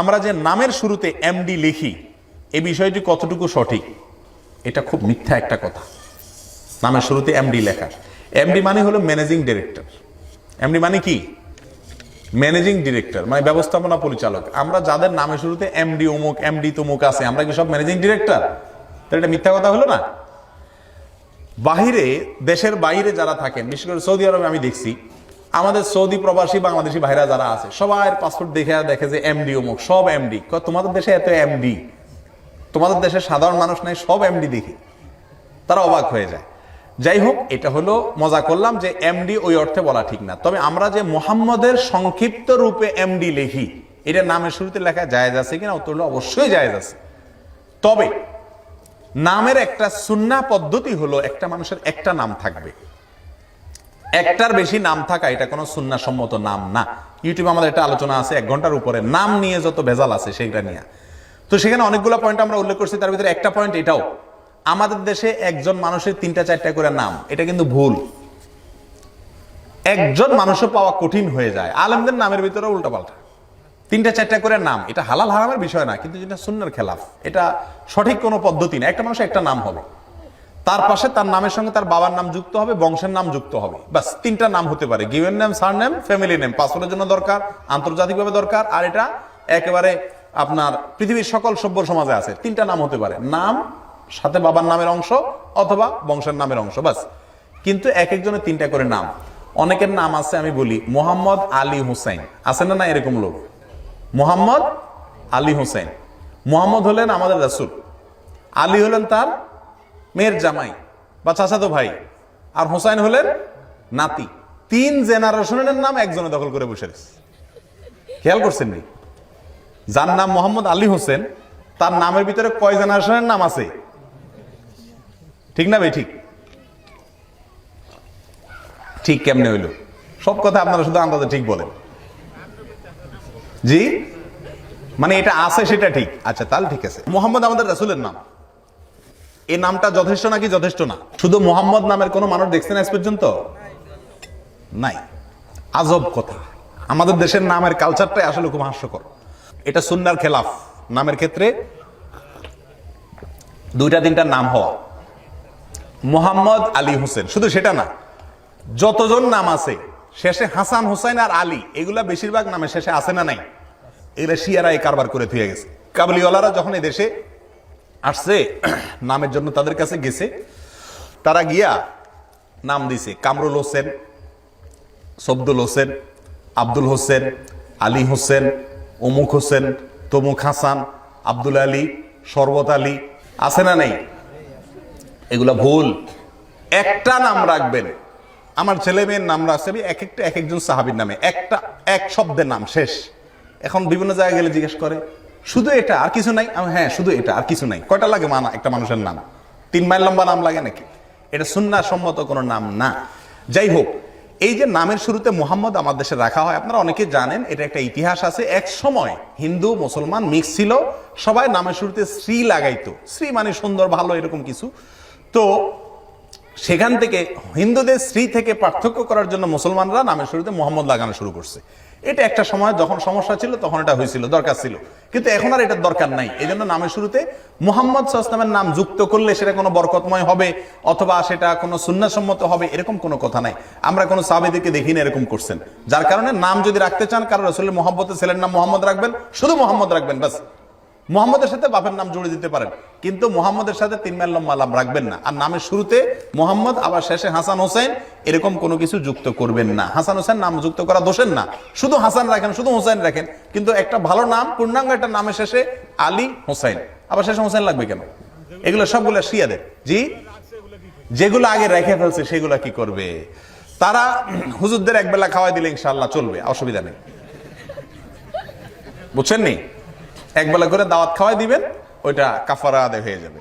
আমরা যে নামের শুরুতে এমডি লিখি, এই বিষয়টি কতটুকু সঠিক? এটা খুব মিথ্যা একটা কথা। নামের শুরুতে এমডি লেখা। এমডি মানে হলো ম্যানেজিং ডিরেক্টর এমডি মানে কি? ম্যানেজিং ডিরেক্টর মানে ব্যবস্থাপনা পরিচালক। আমরা যাদের নামের শুরুতে এমডি অমুক এমডি তমুক আছে, আমরা কি সব ম্যানেজিং ডিরেক্টর তাহলে এটা মিথ্যা কথা হলো না? বাহিরে, দেশের বাইরে যারা থাকেন, বিশেষ করে সৌদি আরবে আমি দেখছি আমাদের সৌদি প্রবাসী বাংলাদেশি ভাইরা যারা আছে সবার পাসপোর্ট দেখে দেখে যে এমডি অমুক, সব এমডি তোমাদের দেশে এত এমডি তোমাদের দেশে সাধারণ মানুষ নাই, সব এমডি দেখি। তারা অবাক হয়ে যায়। যাই হোক, এটা হলো মজা করলাম যে এমডি ওই অর্থে বলা ঠিক না। তবে আমরা যে মোহাম্মদের সংক্ষিপ্ত রূপে এমডি লিখি এটা নামের শুরুতে লেখা জায়েজ আছে কিনা, উত্তর হলো অবশ্যই জায়েজ আছে। তবে নামের একটা সুন্না পদ্ধতি হলো একটা মানুষের একটা নাম থাকবে। একটার বেশি নাম থাকা এটা কোনো সুন্না সম্মত নাম না। ইউটিউবে আমাদের একটা আলোচনা আছে এক ঘণ্টার উপরে। নাম নিয়ে যত ভেজাল আছে সেইটা নিয়ে। তো সেখানে অনেকগুলো পয়েন্ট আমরা উল্লেখ করছি তার ভিতরে একটা পয়েন্ট এটাও। আমাদের দেশে একজন মানুষের তিনটা চারটা করে নাম এটা কিন্তু ভুল। একজন মানুষও পাওয়া কঠিন হয়ে যায়। আলমদের নামের ভিতরে উল্টাপাল্টা। তিনটা চারটা করে নাম এটা হালাল হারামের বিষয় না কিন্তু যেটা সুন্নার খেলাফ এটা সঠিক কোনো পদ্ধতি না। একটা মানুষের একটা নাম হবে। তার পাশে তার নামের সঙ্গে তার বাবার নাম যুক্ত হবে, বংশের নাম যুক্ত হবে। বাস তিনটা নাম হতে পারে। Given name, surname, family name. পাসপোর্টের জন্য দরকার, আন্তর্জাতিকভাবে দরকার, আর এটা একেবারে আপনার পৃথিবীর সকল সভ্য সমাজে আছে। তিনটা নাম হতে পারে। নাম, সাথে বাবার নামের অংশ, অথবা বংশের নামের অংশ বাস কিন্তু এক একজনের তিনটা করে নাম। অনেকের নাম আছে, আমি বলি, মোহাম্মদ আলী হুসাইন। আছে না না এরকম লোক? মোহাম্মদ আলী হুসাইন। মোহাম্মদ হলেন আমাদের রাসুল। আলী হলেন তার মেয়ের জামাই বা চাচাতো ভাই। আর হোসাইন হলেন নাতি। তিন জেনারেশনের নাম একজনে দখল করে বসে রয়েছে। খেয়াল করছেন নি? যার নাম মোহাম্মদ আলী হোসেন, তার নামের ভিতরে কয় জেনারেশনের নাম আছে? ঠিক না ভাই, ঠিক? ঠিক কেমনে হইল? সব কথা আপনারা শুধু আন্দাজে ঠিক বলেন। জি? মানে এটা আছে সেটা ঠিক। আচ্ছা তাহলে ঠিক আছে। মোহাম্মদ আমাদের রাসুলের নাম। এই নামটা যথেষ্ট নাকি যথেষ্ট না? শুধু মোহাম্মদ নামের কোনো মানুষ দেখছেন আজ পর্যন্ত? নাই। আজব কথা। আমাদের দেশের নামের কালচারটাই আসলে খুব হাস্যকর। এটা সুন্নার খেলাফ। নামের ক্ষেত্রে দুইটা তিনটা নাম হওয়া। মোহাম্মদ আলী হোসেন। শুধু সেটা না, যতজন নাম আছে, শেষে হাসান হোসেন আর আলী, এগুলা বেশিরভাগ নামে শেষে আছে না নাই? এগুলা শিয়ারা এই কারবার করে থুয়ে গেছে। কাবলিওয়ালারা যখন এই দেশে আসছে, নামের জন্য তাদের কাছে গেছে। তারা গিয়া নাম দিছে, কামরুল হোসেন সবদুল হোসেন, আব্দুল হোসেন, আলী হোসেন, অমুক হোসেন, তমুক হাসান, আব্দুল আলী, শরবত আলী, আছে না নেই? এগুলা ভুল। একটা নাম রাখবেন। আমার ছেলে মেয়ের নাম রাখছে আমি, এক একটা, এক একজন সাহাবির নামে। একটা, এক শব্দের নাম, শেষ। এখন বিভিন্ন জায়গায় গেলে জিজ্ঞেস করে শুধু এটা, আর কিছু নাই? হ্যাঁ শুধু এটা, আর কিছু নাই। কয়টা লাগে মানা, একটা মানুষের নাম? তিন মাইল লম্বা নাম লাগে নাকি? এটা সুন্না সম্মত কোনো নাম না। যাই হোক, এই যে নামের শুরুতে মোহাম্মদ আমার দেশে রাখা হয়, আপনারা অনেকে জানেন, এটা একটা ইতিহাস আছে। এক সময় হিন্দু, মুসলমান মিক্স ছিল, সবাই নামের শুরুতে শ্রী লাগাইতো। শ্রী মানে সুন্দর, ভালো, এরকম কিছু। তো সেখান থেকে হিন্দুদের স্ত্রী থেকে পার্থক্য করার জন্য মুসলমানরা নামের শুরুতে মোহাম্মদ লাগানো শুরু করছে। এটা একটা সময় যখন সমস্যা ছিল, তখন এটা হয়েছিল, দরকার ছিল। কিন্তু এখন আর এটার দরকার নাই। এই জন্য নামের শুরুতে মোহাম্মদ সাল্লামের নাম যুক্ত করলে সেটা কোনো বরকতময় হবে, অথবা সেটা কোনো সুন্নাসম্মত হবে, এরকম কোনো কথা নাই। আমরা কোনো সাবেদিকে দেখি না এরকম করছেন। যার কারণে নাম যদি রাখতে চান, কারণ আসলে মোহাম্মতের ছেলের নাম মোহাম্মদ রাখবেন, শুধু মোহাম্মদ রাখবেন বাস মোহাম্মদের সাথে বাপের নাম জুড়ে দিতে পারেন। কিন্তু মোহাম্মদের সাথে তিন মাইল লম্বা নাম রাখবেন না। আর নামের শুরুতে মোহাম্মদ, আবার শেষে হাসান হোসেন, এরকম কোনো কিছু যুক্ত করবেন না। হাসান হোসেন নাম যুক্ত করা দোষের না। শুধু হাসান রাখেন, শুধু হোসেন রাখেন। কিন্তু একটা ভালো নাম, পূর্ণাঙ্গ একটা নামের শেষে আলী হোসেন। আবার শেষে হোসেন লাগবে কেন? এগুলো সবগুলো শিয়াদের। জি? যেগুলো আগে রেখে ফেলছে, সেগুলো কি করবে? তারা হুজুরদের একবেলা খাওয়াই দিলে ইনশাল্লাহ চলবে, অসুবিধা নেই। বুঝছেন নি? একবেলা করে দাওয়াত খাওয়াই দিবেন ওইটা কাফারা আদায় হয়ে যাবে।